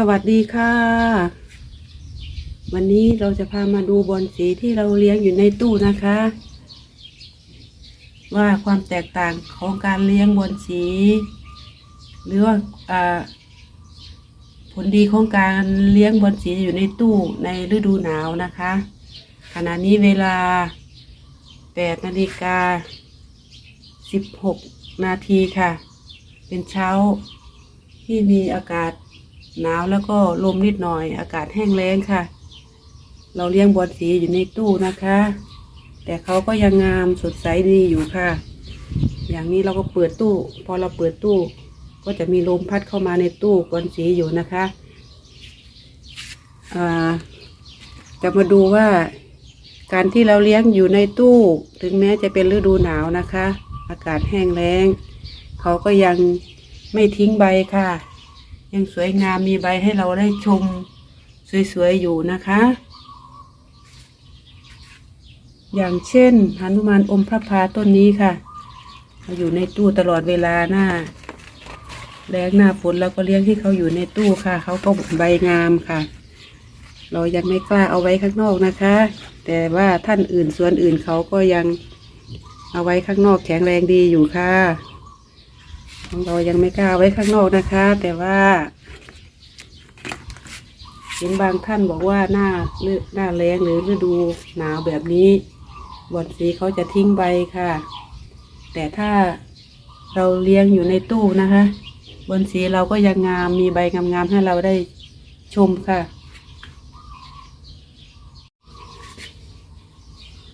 สวัสดีค่ะ วันนี้เราจะพามาดูบอลสีที่เราเลี้ยงอยู่ในตู้นะคะ ว่าความแตกต่างของการเลี้ยงบอลสี หรือว่าผลดีของการเลี้ยงบอลสีอยู่ในตู้ในฤดูหนาวนะคะ ขณะนี้เวลา8นาฬิกา16 นาทีค่ะ เป็นเช้าที่มีอากาศ หนาวแล้วก็ลมนิดหน่อย อากาศแห้งแล้งค่ะ เราเลี้ยงบอลสีอยู่ในตู้นะคะ แต่เขาก็ยังงามสดใสดีอยู่ค่ะ อย่างนี้เราก็เปิดตู้ พอเราเปิดตู้ ก็จะมีลมพัดเข้ามาในตู้บอลสีอยู่นะคะจะมาดูว่าการที่เราเลี้ยงอยู่ในตู้ ถึงแม้จะเป็นฤดูหนาวนะคะ อากาศแห้งแล้ง เขาก็ยังไม่ทิ้งใบค่ะ ยังสวยงามมีใบให้เราได้ชมสวยๆอยู่นะคะ อย่างเช่นหนุมานอมพระพาต้นนี้ค่ะมาอยู่ในตู้ตลอดเวลาหน้าแรงหน้าฝนเราก็เลี้ยงที่เขาอยู่ในตู้ค่ะ เขาก็ใบงามค่ะ เรายังไม่กล้าเอาไว้ข้างนอกนะคะ แต่ว่าท่านอื่นส่วนอื่นเขาก็ยังเอาไว้ข้างนอกแข็งแรงดีอยู่ค่ะ ของเรายังไม่กล้าไว้ข้างนอกนะคะ แต่ว่าเห็นบางท่านบอกว่าหน้าฤหน้าแรงหรือฤดูหนาวแบบนี้บอนสีเขาจะทิ้งใบค่ะ แต่ถ้าเราเลี้ยงอยู่ในตู้นะคะบอนสีเราก็ยังงามมีใบงามๆให้เราได้ชมค่ะ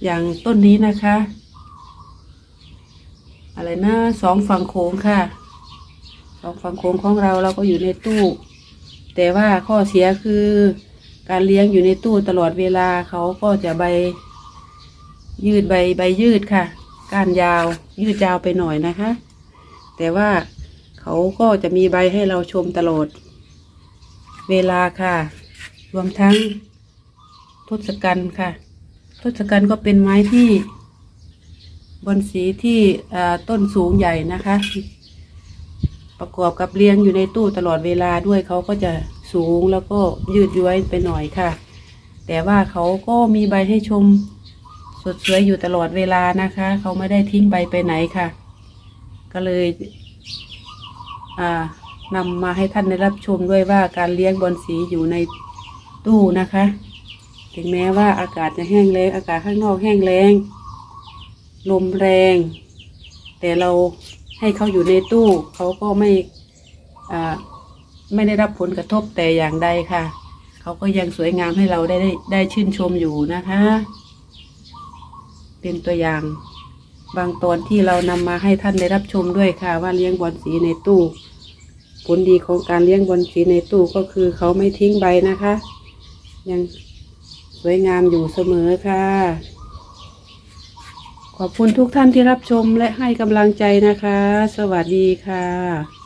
อย่างต้นนี้นะคะ อะไรนะสองฝั่งโค้งค่ะ สองฝั่งโค้งของเราเราก็อยู่ในตู้ แต่ว่าข้อเสียคือการเลี้ยงอยู่ในตู้ตลอดเวลาเขาก็จะใบ ยืดใบใบยืดค่ะก้านยาวยืดยาวไปหน่อยนะคะ แต่ว่าเขาก็จะมีใบให้เราชมตลอด เวลาค่ะ รวมทั้งทศกัณฐ์ค่ะทศกัณฐ์ก็เป็นไม้ที่บนสีที่ต้นสูงใหญ่นะคะ ประกอบกับเลี้ยงอยู่ในตู้ตลอดเวลาด้วยเขาก็จะสูงแล้วก็ยืดย้วยไปหน่อยค่ะ แต่ว่าเขาก็มีใบให้ชมสดสวยอยู่ตลอดเวลานะคะ เขาไม่ได้ทิ้งใบไปไหนค่ะ ก็เลยนำมาให้ท่านได้รับชมด้วยว่าการเลี้ยงบอนสีอยู่ในตู้นะคะ ถึงแม้ว่าอากาศจะแห้งแล้งอากาศข้างนอกแห้งแล้งลมแรง แต่เรา ให้เขาอยู่ในตู้ เขาก็ไม่ไม่ได้รับผลกระทบแต่อย่างใดค่ะ เขาก็ยังสวยงามให้เราได้ได้ได้ชื่นชมอยู่นะคะ เป็นตัวอย่างบางตอนที่เรานำมาให้ท่านได้รับชมด้วยค่ะ ว่าเลี้ยงบอลสีในตู้ ผลดีของการเลี้ยงบอลสีในตู้ก็คือเขาไม่ทิ้งใบนะคะ ยังสวยงามอยู่เสมอค่ะ ขอบคุณทุกท่านที่รับชมและให้กำลังใจนะคะ สวัสดีค่ะ